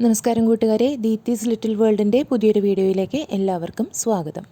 നമസ്കാരം കൂട്ടുകാരെ ദീപ്തീസ് ലിറ്റിൽ വേൾഡിന്റെ പുതിയൊരു വീഡിയോയിലേക്ക് എല്ലാവർക്കും സ്വാഗതം.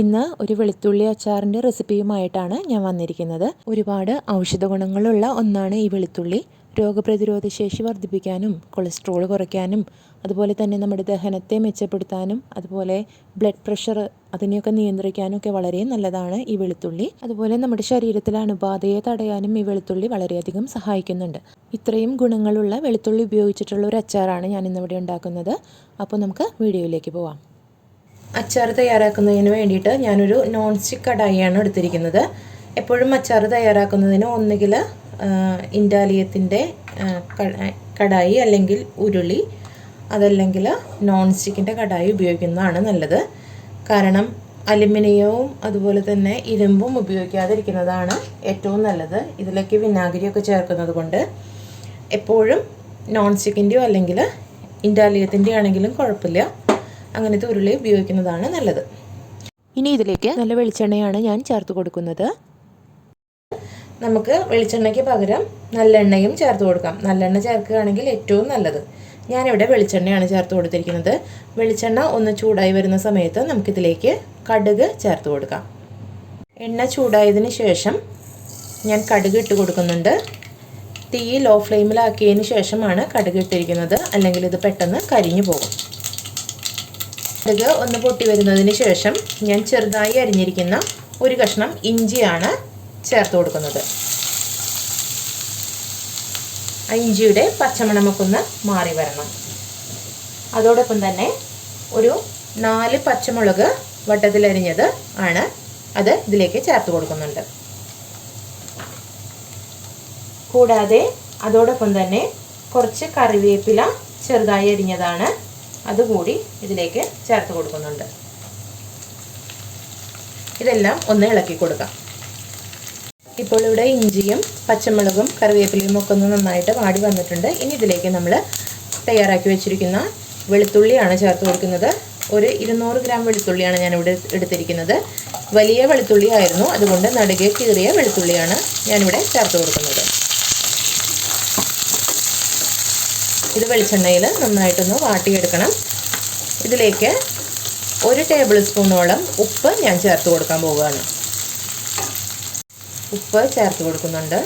ഇന്ന് ഒരു വെളുത്തുള്ളി അച്ചാറിന്റെ റെസിപ്പിയുമായിട്ടാണ് ഞാൻ വന്നിരിക്കുന്നത്. ഒരുപാട് ഔഷധ ഗുണങ്ങളുള്ള ഒന്നാണ് ഈ വെളുത്തുള്ളി. രോഗപ്രതിരോധ ശേഷി വർദ്ധിപ്പിക്കാനും കൊളസ്ട്രോൾ കുറയ്ക്കാനും അതുപോലെ തന്നെ നമ്മുടെ ദഹനത്തെ മെച്ചപ്പെടുത്താനും അതുപോലെ ബ്ലഡ് പ്രഷർ അതിനെയൊക്കെ നിയന്ത്രിക്കാനും ഒക്കെ വളരെ നല്ലതാണ് ഈ വെളുത്തുള്ളി. അതുപോലെ നമ്മുടെ ശരീരത്തിലെ അണുബാധയെ തടയാനും ഈ വെളുത്തുള്ളി വളരെയധികം സഹായിക്കുന്നുണ്ട്. ഇത്രയും ഗുണങ്ങളുള്ള വെളുത്തുള്ളി ഉപയോഗിച്ചിട്ടുള്ള ഒരു അച്ചാറാണ് ഞാൻ ഇന്നിവിടെ ഉണ്ടാക്കുന്നത്. അപ്പോൾ നമുക്ക് വീഡിയോയിലേക്ക് പോവാം. അച്ചാർ തയ്യാറാക്കുന്നതിന് വേണ്ടിയിട്ട് ഞാനൊരു നോൺ സ്റ്റിക്ക് കടായിയാണ് എടുത്തിരിക്കുന്നത്. എപ്പോഴും അച്ചാർ തയ്യാറാക്കുന്നതിന് ഒന്നുകിൽ ഇൻഡാലിയത്തിന്റെ കടായി അല്ലെങ്കിൽ ഉരുളി അതല്ലെങ്കിൽ നോൺ സ്റ്റിക്കിന്റെ കടായി ഉപയോഗിക്കുന്നതാണ് നല്ലത്. കാരണം അലുമിനിയവും അതുപോലെ തന്നെ ഇരുമ്പും ഉപയോഗിക്കാതിരിക്കുന്നതാണ് ഏറ്റവും നല്ലത്. ഇതിലേക്ക് വിനാഗിരിയൊക്കെ ചേർക്കുന്നത് കൊണ്ട് എപ്പോഴും നോൺ സ്റ്റിക്കിന്റെയോ അല്ലെങ്കിൽ ഇൻഡാലിയത്തിന്റെ ആണെങ്കിലും കുഴപ്പമില്ല. അങ്ങനത്തെ ഉരുളി ഉപയോഗിക്കുന്നതാണ് നല്ലത്. ഇനി ഇതിലേക്ക് നല്ല വെളിച്ചെണ്ണയാണ് ഞാൻ ചേർത്ത് കൊടുക്കുന്നത്. നമുക്ക് വെളിച്ചെണ്ണയ്ക്ക് പകരം നല്ലെണ്ണയും ചേർത്ത് കൊടുക്കാം. നല്ലെണ്ണ ചേർക്കുകയാണെങ്കിൽ ഏറ്റവും നല്ലത്. ഞാനിവിടെ വെളിച്ചെണ്ണയാണ് ചേർത്ത് കൊടുത്തിരിക്കുന്നത്. വെളിച്ചെണ്ണ ഒന്ന് ചൂടായി വരുന്ന സമയത്ത് നമുക്കിതിലേക്ക് കടുക് ചേർത്ത് കൊടുക്കാം. എണ്ണ ചൂടായതിന് ശേഷം ഞാൻ കടുക് ഇട്ട് കൊടുക്കുന്നുണ്ട്. തീ ലോ ഫ്ലെയിമിലാക്കിയതിന് ശേഷമാണ് കടുക് ഇട്ടിരിക്കുന്നത്. അല്ലെങ്കിൽ ഇത് പെട്ടെന്ന് കരിഞ്ഞു പോകും. കടുക് ഒന്ന് പൊട്ടി വരുന്നതിന് ശേഷം ഞാൻ ചെറുതായി അരിഞ്ഞിരിക്കുന്ന ഒരു കഷ്ണം ഇഞ്ചിയാണ് ചേർത്ത് കൊടുക്കുന്നത്. ഇഞ്ചിയുടെ പച്ചമണമൊക്കെ ഒന്ന് മാറി വരണം. അതോടൊപ്പം തന്നെ ഒരു നാല് പച്ചമുളക് വട്ടത്തിലരിഞ്ഞത് ആണ് അത് ഇതിലേക്ക് ചേർത്ത് കൊടുക്കുന്നുണ്ട്. കൂടാതെ അതോടൊപ്പം തന്നെ കുറച്ച് കറിവേപ്പില ചെറുതായി അരിഞ്ഞതാണ് അതുകൂടി ഇതിലേക്ക് ചേർത്ത് കൊടുക്കുന്നുണ്ട്. ഇതെല്ലാം ഒന്ന് ഇളക്കി കൊടുക്കാം. ഇപ്പോൾ ഇവിടെ ഇഞ്ചിയും പച്ചമുളകും കറിവേപ്പിലയും ഒക്കെ ഒന്ന് നന്നായിട്ട് വാടി വന്നിട്ടുണ്ട്. ഇനി ഇതിലേക്ക് നമ്മൾ തയ്യാറാക്കി വെച്ചിരിക്കുന്ന വെളുത്തുള്ളിയാണ് ചേർത്ത് കൊടുക്കുന്നത്. ഒരു ഇരുന്നൂറ് ഗ്രാം വെളുത്തുള്ളിയാണ് ഇവിടെ എടുത്തിരിക്കുന്നത്. വലിയ വെളുത്തുള്ളി ആയിരുന്നു. അതുകൊണ്ട് നടുകെ കീറിയ വെളുത്തുള്ളിയാണ് ഞാനിവിടെ ചേർത്ത് കൊടുക്കുന്നത്. ഇത് വെളിച്ചെണ്ണയിൽ നന്നായിട്ടൊന്ന് വാട്ടിയെടുക്കണം. ഇതിലേക്ക് ഒരു ടേബിൾ സ്പൂണോളം ഉപ്പ് ഞാൻ ചേർത്ത് കൊടുക്കാൻ പോവുകയാണ്. ഉപ്പ് ചേർത്ത് കൊടുക്കുന്നുണ്ട്.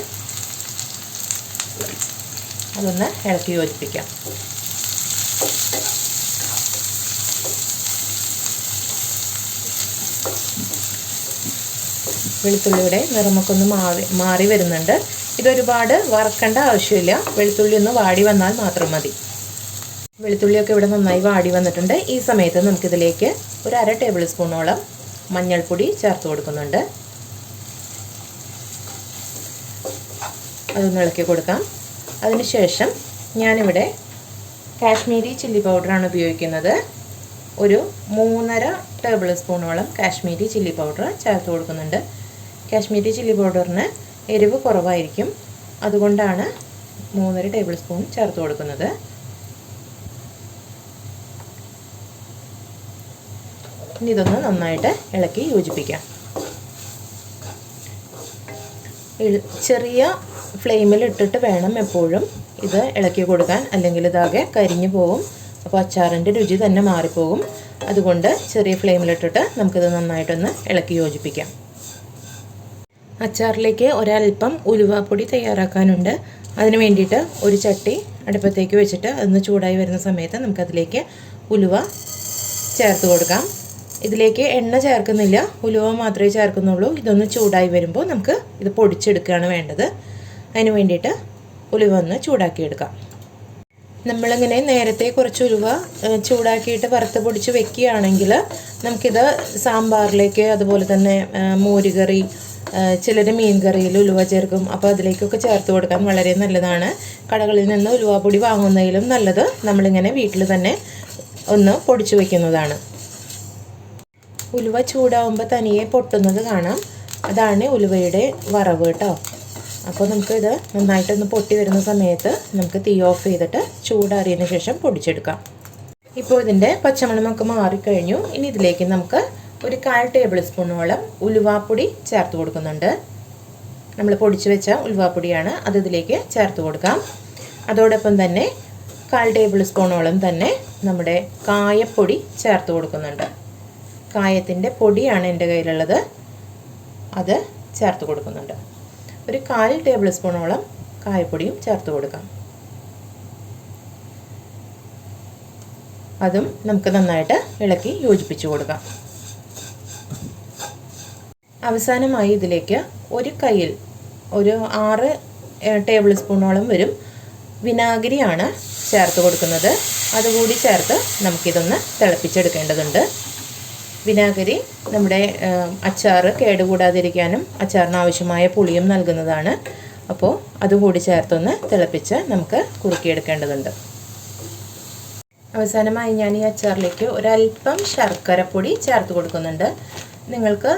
അതൊന്ന് ഇളക്കി യോജിപ്പിക്കാം. വെളുത്തുള്ളിയുടെ നിറമൊക്കെ ഒന്ന് മാറി മാറി വരുന്നുണ്ട്. ഇതൊരുപാട് വറക്കേണ്ട ആവശ്യമില്ല. വെളുത്തുള്ളി ഒന്ന് വാടി വന്നാൽ മാത്രം മതി. വെളുത്തുള്ളിയൊക്കെ ഇവിടെ നന്നായി വാടി വന്നിട്ടുണ്ട്. ഈ സമയത്ത് നമുക്കിതിലേക്ക് ഒരു അര ടേബിൾ സ്പൂണോളം മഞ്ഞൾപ്പൊടി ചേർത്ത് കൊടുക്കുന്നുണ്ട്. അതൊന്ന് ഇളക്കി കൊടുക്കാം. അതിനുശേഷം ഞാനിവിടെ കാശ്മീരി ചില്ലി പൗഡറാണ് ഉപയോഗിക്കുന്നത്. ഒരു മൂന്നര ടേബിൾ സ്പൂണോളം കാശ്മീരി ചില്ലി പൗഡർ ചേർത്ത് കൊടുക്കുന്നുണ്ട്. കാശ്മീരി ചില്ലി പൗഡറിന് എരിവ് കുറവായിരിക്കും. അതുകൊണ്ടാണ് മൂന്നര ടേബിൾ സ്പൂൺ ചേർത്ത് കൊടുക്കുന്നത്. ഇനി ഇതൊന്ന് നന്നായിട്ട് ഇളക്കി യോജിപ്പിക്കാം. ചെറിയ ഫ്ലെയിമിൽ ഇട്ടിട്ട് വേണം എപ്പോഴും ഇത് ഇളക്കി കൊടുക്കാൻ. അല്ലെങ്കിൽ ഇതാകെ കരിഞ്ഞു പോകും അപ്പോൾ അച്ചാറിന്റെ രുചി തന്നെ മാറിപ്പോകും. അതുകൊണ്ട് ചെറിയ ഫ്ലെയിമിലിട്ടിട്ട് നമുക്കിത് നന്നായിട്ടൊന്ന് ഇളക്കി യോജിപ്പിക്കാം. അച്ചാറിലേക്ക് ഒരൽപ്പം ഉലുവാപ്പൊടി തയ്യാറാക്കാനുണ്ട്. അതിന് വേണ്ടിയിട്ട് ഒരു ചട്ടി അടുപ്പത്തേക്ക് വെച്ചിട്ട് അതൊന്ന് ചൂടായി വരുന്ന സമയത്ത് നമുക്കതിലേക്ക് ഉലുവ ചേർത്ത് കൊടുക്കാം. ഇതിലേക്ക് എണ്ണ ചേർക്കുന്നില്ല. ഉലുവ മാത്രമേ ചേർക്കുന്നുള്ളൂ. ഇതൊന്ന് ചൂടായി വരുമ്പോൾ നമുക്ക് ഇത് പൊടിച്ചെടുക്കുകയാണ് വേണ്ടത്. അതിന് വേണ്ടിയിട്ട് ഉലുവ ഒന്ന് ചൂടാക്കിയെടുക്കാം. നമ്മളിങ്ങനെ നേരത്തെ കുറച്ച് ഉലുവ ചൂടാക്കിയിട്ട് വറുത്ത് പൊടിച്ച് വെക്കുകയാണെങ്കിൽ നമുക്കിത് സാമ്പാറിലേക്ക് അതുപോലെ തന്നെ മോരുകറി ചിലർ മീൻ കറിയിൽ ഉലുവ ചേർക്കും. അപ്പോൾ അതിലേക്കൊക്കെ ചേർത്ത് കൊടുക്കാൻ വളരെ നല്ലതാണ്. കടകളിൽ നിന്ന് ഉലുവ പൊടി വാങ്ങുന്നതിലും നല്ലത് നമ്മളിങ്ങനെ വീട്ടിൽ തന്നെ ഒന്ന് പൊടിച്ചു വയ്ക്കുന്നതാണ് ഉലുവ ചൂടാവുമ്പോൾ തനിയെ പൊട്ടുന്നത് കാണാം. അതാണ് ഉലുവയുടെ വറവ് കേട്ടോ. അപ്പോൾ നമുക്കിത് നന്നായിട്ടൊന്ന് പൊട്ടി വരുന്ന സമയത്ത് നമുക്ക് തീ ഓഫ് ചെയ്തിട്ട് ചൂടാറിയതിന് ശേഷം പൊടിച്ചെടുക്കാം. ഇപ്പോൾ ഇതിന്റെ പച്ചമണമൊക്കെ മാറിക്കഴിഞ്ഞു. ഇനി ഇതിലേക്ക് നമുക്ക് ഒരു കാൽ ടേബിൾ സ്പൂണോളം ഉലുവാപ്പൊടി ചേർത്ത് കൊടുക്കുന്നുണ്ട്. നമ്മൾ പൊടിച്ച് വെച്ച ഉലുവാപ്പൊടിയാണ് അത് ഇതിലേക്ക് ചേർത്ത് കൊടുക്കാം. അതോടൊപ്പം തന്നെ കാൽ ടേബിൾ സ്പൂണോളം തന്നെ നമ്മുടെ കായപ്പൊടി ചേർത്ത് കൊടുക്കുന്നുണ്ട്. കായത്തിന്റെ പൊടിയാണ് എന്റെ കയ്യിലുള്ളത്. അത് ചേർത്ത് കൊടുക്കുന്നുണ്ട്. ഒരു കാൽ ടേബിൾ സ്പൂണോളം കായപ്പൊടിയും ചേർത്ത് കൊടുക്കാം. അതും നമുക്ക് നന്നായിട്ട് ഇളക്കി യോജിപ്പിച്ച് കൊടുക്കാം. അവസാനമായി ഇതിലേക്ക് ഒരു കയ്യിൽ ഒരു ആറ് ടേബിൾ സ്പൂണോളം വരും വിനാഗിരിയാണ് ചേർത്ത് കൊടുക്കുന്നത്. അതുകൂടി ചേർത്ത് നമുക്കിതൊന്ന് തിളപ്പിച്ചെടുക്കേണ്ടതുണ്ട്. വിനാഗിരി നമ്മുടെ അച്ചാർ കേടുകൂടാതിരിക്കാനും അച്ചാറിന് ആവശ്യമായ പുളിയും നൽകുന്നതാണ്. അപ്പോൾ അതുകൂടി ചേർത്തൊന്ന് തിളപ്പിച്ച് നമുക്ക് കുറുക്കിയെടുക്കേണ്ടതുണ്ട്. അവസാനമായി ഞാൻ ഈ അച്ചാറിലേക്ക് ഒരല്പം ശർക്കരപ്പൊടി ചേർത്ത് കൊടുക്കുന്നുണ്ട്. നിങ്ങൾക്ക്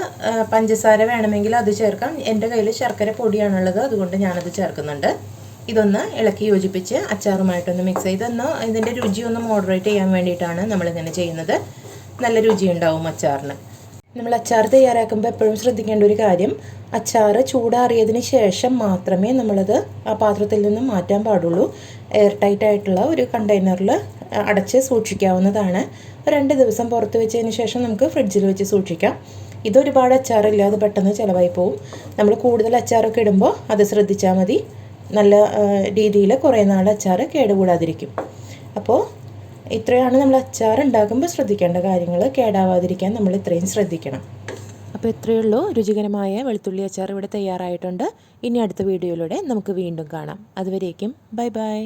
പഞ്ചസാര വേണമെങ്കിൽ അത് ചേർക്കാം. എന്റെ കയ്യിൽ ശർക്കര പൊടിയാണുള്ളത് അതുകൊണ്ട് ഞാനത് ചേർക്കുന്നുണ്ട്. ഇതൊന്ന് ഇളക്കി യോജിപ്പിച്ച് അച്ചാറുമായിട്ടൊന്ന് മിക്സ് ചെയ്തൊന്ന് ഇതിന്റെ രുചി ഒന്ന് മോഡറേറ്റ് ചെയ്യാൻ വേണ്ടിയിട്ടാണ് നമ്മളിങ്ങനെ ചെയ്യുന്നത്. നല്ല രുചി ഉണ്ടാവും അച്ചാറിന്. നമ്മൾ അച്ചാർ തയ്യാറാക്കുമ്പോൾ എപ്പോഴും ശ്രദ്ധിക്കേണ്ട ഒരു കാര്യം അച്ചാർ ചൂടാറിയതിന് ശേഷം മാത്രമേ നമ്മളത് ആ പാത്രത്തിൽ നിന്നും മാറ്റാൻ പാടുള്ളൂ. എയർ ടൈറ്റ് ആയിട്ടുള്ള ഒരു കണ്ടെയ്നറിൽ അടച്ച് സൂക്ഷിക്കാവുന്നതാണ്. രണ്ട് ദിവസം പുറത്ത് വെച്ചതിന് ശേഷം നമുക്ക് ഫ്രിഡ്ജിൽ വെച്ച് സൂക്ഷിക്കാം. ഇതൊരുപാട് അച്ചാറില്ല അത് പെട്ടെന്ന് ചിലവായി പോവും. നമ്മൾ കൂടുതൽ അച്ചാറൊക്കെ ഇടുമ്പോൾ അത് ശ്രദ്ധിച്ചാൽ മതി. നല്ല രീതിയിൽ കുറേ നാൾ അച്ചാർ കേടുകൂടാതിരിക്കും. അപ്പോൾ ഇത്രയാണ് നമ്മൾ അച്ചാർ ഉണ്ടാക്കുമ്പോൾ ശ്രദ്ധിക്കേണ്ട കാര്യങ്ങൾ. കേടാവാതിരിക്കാൻ നമ്മൾ ഇത്രയും ശ്രദ്ധിക്കണം. അപ്പോൾ ഇത്രയേ ഉള്ളൂ. രുചികരമായ വെളുത്തുള്ളി അച്ചാർ ഇവിടെ തയ്യാറായിട്ടുണ്ട്. ഇനി അടുത്ത വീഡിയോയിലൂടെ നമുക്ക് വീണ്ടും കാണാം. അതുവരേക്കും ബൈ ബൈ.